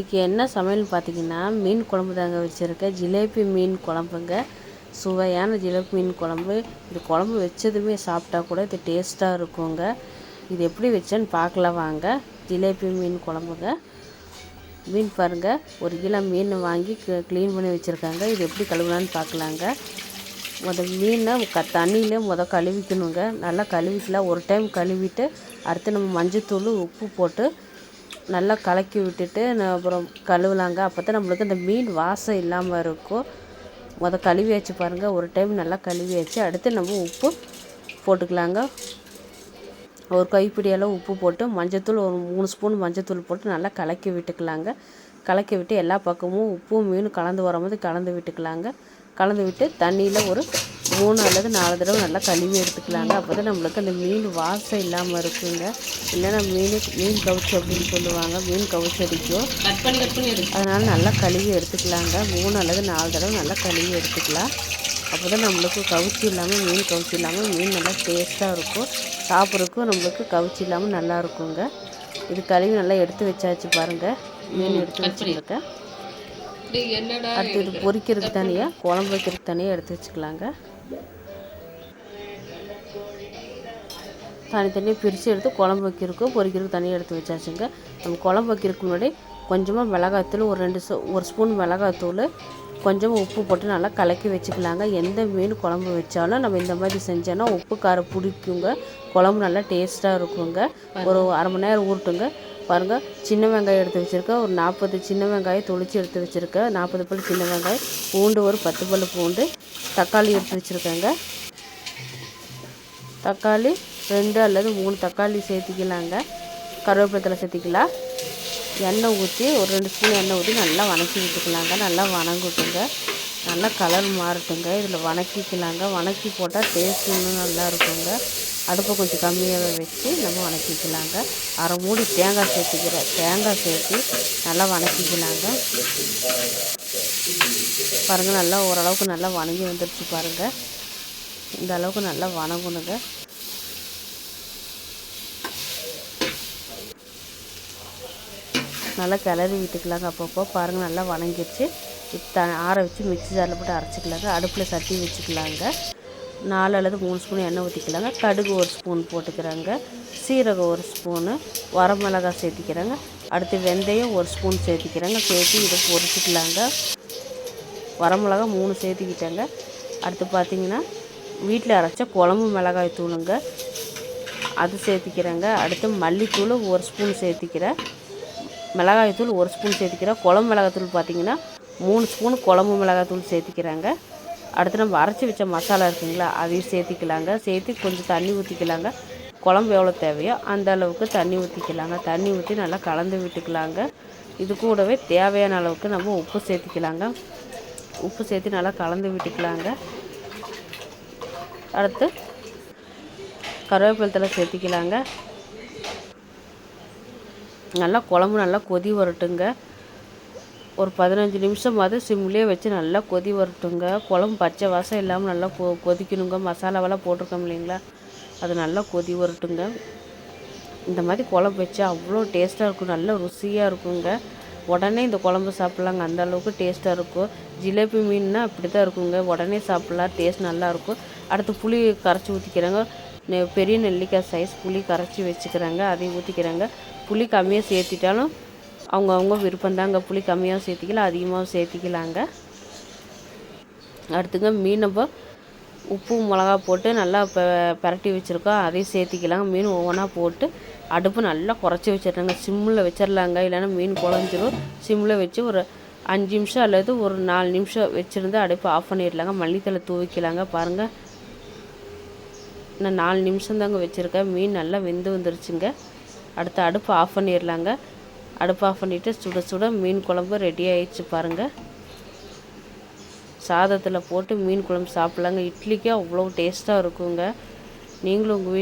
இன்றைக்கி என்ன சமையல்னு பார்த்தீங்கன்னா மீன் குழம்பு தாங்க வச்சுருக்கேன். ஜிலேபி மீன் குழம்புங்க. சுவையான ஜிலேபி மீன் குழம்பு. இது குழம்பு வச்சதுமே சாப்பிட்டா கூட இது டேஸ்ட்டாக இருக்குங்க. இது எப்படி வச்சேன்னு பார்க்கலாம் வாங்க. ஜிலேபி மீன் குழம்புங்க. மீன் பாருங்கள் ஒரு கிலோ மீன் வாங்கி க்ளீன் பண்ணி வச்சுருக்காங்க. இது எப்படி கழுவுலான்னு பார்க்கலாங்க. முத மீனை க தண்ணியிலே முத கழுவிக்கணுங்க. நல்லா கழுவிக்கலாம். ஒரு டைம் கழுவிட்டு அடுத்து நம்ம மஞ்சத்தூள் உப்பு போட்டு நல்லா கலக்கி விட்டுட்டு அப்புறம் கழுவலாங்க. அப்போ தான் நம்மளுக்கு இந்த மீன் வாசம் இல்லாமல் இருக்கும். அதை கழுவி வச்சு பாருங்கள் ஒரு டைம் நல்லா கழுவி வச்சு அடுத்து நம்ம உப்பு போட்டுக்கலாங்க. ஒரு கைப்பிடி உப்பு போட்டு மஞ்சத்தூள் ஒரு மூணு ஸ்பூன் மஞ்சத்தூள் போட்டு நல்லா கலக்கி விட்டுக்கலாங்க. கலக்கி விட்டு எல்லா பக்கமும் உப்பும் மீனும் கலந்து வரும்போது கலந்து விட்டுக்கலாங்க. கலந்து விட்டு தண்ணியில் ஒரு மூணு அல்லது நாலு தடவை நல்லா கழுவி எடுத்துக்கலாங்க. அப்போ தான் நம்மளுக்கு அந்த மீன் வாசம் இல்லாமல் இருக்குங்க. இல்லைன்னா மீன் மீன் கவுச்சு அப்படின்னு சொல்லுவாங்க. மீன் கவுச்சு அடிக்கும். அதனால் நல்லா கழுவி எடுத்துக்கலாங்க. மூணு அல்லது நாலு தடவை நல்லா கழுவி எடுத்துக்கலாம். அப்போ தான் நம்மளுக்கு கவுச்சி இல்லாமல் மீன் கவுச்சி இல்லாமல் மீன் நல்லா டேஸ்ட்டாக இருக்கும். சாப்பிட்றதுக்கும் நம்மளுக்கு கவுச்சி இல்லாமல் நல்லா இருக்குங்க. இது கழுவி நல்லா எடுத்து வச்சாச்சு பாருங்கள் மீன் எடுத்து வச்சுருக்கேன். அடுத்து இது பொரிக்கிறதுக்கு தனியாக குழம்பு வைக்கிறதுக்கு தனியாக எடுத்து வச்சுக்கலாங்க. தனித்தனியாக பிரித்து எடுத்து குழம்பு வைக்கிறதுக்கும் பொரிக்கிறதுக்கு தனியாக எடுத்து வச்சாச்சுங்க. நம்ம குழம்பு வைக்கிறதுக்கு முன்னாடி கொஞ்சமாக மிளகாத்தூள் ஒரு ரெண்டு ஒரு ஸ்பூன் மிளகாத்தூள் கொஞ்சமாக உப்பு போட்டு நல்லா கலக்கி வச்சுக்கலாங்க. எந்த மீன் குழம்பு வச்சாலும் நம்ம இந்த மாதிரி செஞ்சோன்னா உப்பு காரம் பிடிக்குங்க. குழம்பு நல்லா டேஸ்ட்டாக இருக்குங்க. ஒரு அரை மணி நேரம் ஊறட்டுங்க. பாருங்கள் சின்ன வெங்காயம் எடுத்து வச்சுருக்கேன். ஒரு நாற்பது சின்ன வெங்காயம் தொளிச்சு எடுத்து வச்சுருக்கேன். நாற்பது பல் சின்ன வெங்காயம் பூண்டு ஒரு பத்து பல் பூண்டு தக்காளி எடுத்து வச்சுருக்கேங்க. தக்காளி ரெண்டு அல்லது மூணு தக்காளி சேர்த்திக்கலாங்க. கருவேப்பிலத்தில் சேர்த்திக்கலாம். எண்ணெய் ஊற்றி ஒரு ரெண்டு ஸ்பூன் எண்ணெய் ஊற்றி நல்லா வணக்கி விட்டுக்கலாங்க. நல்லா வணங்கட்டுங்க. நல்லா கலர் மாறட்டுங்க. இதில் வணக்கிக்கலாங்க. வணக்கி போட்டால் டேஸ்ட் இன்னும் நல்லா இருக்குங்க. அடுப்பை கொஞ்சம் கம்மியாகவே வச்சு நம்ம வணக்கிக்கலாங்க. அரை மூடி தேங்காய் சேர்த்துக்கிறேன் தேங்காய் சேர்த்து நல்லா வணக்கிக்கலாங்க. பாருங்கள் நல்லா ஓரளவுக்கு நல்லா வணங்கி வந்துடுச்சு பாருங்கள் இந்த அளவுக்கு நல்லா வணங்கணுங்க. நல்லா கிளறி விட்டுக்கலாங்க அப்பப்போ. பாருங்கள் நல்லா வணங்கிடுச்சு இப்போ ஆற வச்சு மிக்சி ஜாரில் போட்டு அரைச்சிக்கலாங்க. அடுப்பில் சட்டி வச்சுக்கலாங்க. நாலு அல்லது மூணு ஸ்பூன் எண்ணெய் ஊற்றிக்கலாங்க கடுகு ஒரு ஸ்பூன் போட்டுக்கிறாங்க. சீரகம் ஒரு ஸ்பூனு வரமிளகாய் சேர்த்திக்கிறாங்க. அடுத்து வெந்தயம் ஒரு ஸ்பூன் சேர்த்திக்கிறாங்க. சேர்த்து இதை பொரிச்சிக்கலாங்க. வரமிளகா மூணு சேர்த்துக்கிட்டாங்க. அடுத்து பார்த்திங்கன்னா வீட்டில் அரைச்ச குழம்பு மிளகாய் தூளுங்க. அது சேர்த்திக்கிறேங்க. அடுத்து மல்லித்தூள் ஒரு ஸ்பூன் சேர்த்திக்கிறேன் மிளகாய் தூள் ஒரு ஸ்பூன் சேர்த்திக்கிறேன் குழம்பு மிளகாய் தூள் பார்த்திங்கன்னா மூணு ஸ்பூன் குழம்பு மிளகாய் தூள் சேர்த்திக்கிறாங்க. அடுத்து நம்ம அரைச்சி வச்ச மசாலா இருக்குங்களா அதையும் சேர்த்திக்கலாங்க. சேர்த்து கொஞ்சம் தண்ணி ஊற்றிக்கலாங்க குழம்பு எவ்வளோ தேவையோ அந்த அளவுக்கு தண்ணி ஊற்றிக்கலாங்க தண்ணி ஊற்றி நல்லா கலந்து விட்டுக்கலாங்க. இது கூடவே தேவையான அளவுக்கு நம்ம உப்பு சேர்த்திக்கலாங்க. உப்பு சேர்த்து நல்லா கலந்து விட்டுக்கலாங்க. அடுத்து கருவேப்பிலத்தில் சேர்த்திக்கலாங்க. நல்லா குழம்பு நல்லா கொதி வரட்டுங்க. ஒரு பதினஞ்சு நிமிஷமாவது சிம்லேயே வச்சு நல்லா கொதி வரட்டுங்க. குழம்பு பச்சை வாசம் இல்லாமல் நல்லா கொ கொதிக்கணுங்க. மசாலாவெல்லாம் போட்டிருக்கோம் இல்லைங்களா? அது நல்லா கொதி வரட்டுங்க. இந்த மாதிரி குழம்பு வச்சா அவ்வளோ டேஸ்ட்டாக இருக்கும். நல்லா ருசியாக இருக்குங்க. உடனே இந்த குழம்பு சாப்பிட்லாங்க. அந்த அளவுக்கு டேஸ்ட்டாக இருக்கும். ஜிலேபி மீன்னா அப்படி தான் இருக்குங்க. உடனே சாப்பிட்லாம். டேஸ்ட் நல்லாயிருக்கும் அடுத்து புளி கரைச்சி ஊற்றிக்கிறாங்க பெரிய நெல்லிக்காய் சைஸ் புளி கரைச்சி வச்சுக்கிறாங்க. அதையும் ஊற்றிக்கிறாங்க புளி கம்மியாக சேர்த்திட்டாலும் அவங்கவுங்க விருப்பம்தாங்க புளி கம்மியாக சேர்த்திக்கலாம் அதிகமாக சேர்த்திக்கலாங்க. அடுத்துங்க மீன் நம்ம உப்பு மிளகா போட்டு நல்லா ப பரட்டி வச்சுருக்கோம். அதையும் சேர்த்திக்கலாங்க. மீன் ஒவ்வொன்றா போட்டு அடுப்பு நல்லா குறைச்சி வச்சிடுறாங்க சிம்மில் வச்சிடலாங்க. இல்லைன்னா மீன் குழஞ்சிரும் சிம்மில் வச்சு ஒரு அஞ்சு நிமிஷம் அல்லது ஒரு நாலு நிமிஷம் வச்சுருந்து அடுப்பு ஆஃப் பண்ணிடலாங்க. மல்லித்தலை தூவிக்கலாங்க. பாருங்கள் நான் நாலு நிமிஷம் தாங்க வச்சுருக்கேன். மீன் நல்லா வெந்து வந்துருச்சுங்க. அடுத்து அடுப்பு ஆஃப் பண்ணிடலாங்க. அடுப்பு ஆஃப் பண்ணிவிட்டு சுட சுட மீன் குழம்பு ரெடி ஆயிடுச்சு பாருங்கள் சாதத்தில் போட்டு மீன் குழம்பு சாப்பிட்லாங்க. இட்லிக்கு அவ்வளோ டேஸ்ட்டாக இருக்குங்க. நீங்களும் உங்கள் வீட்டு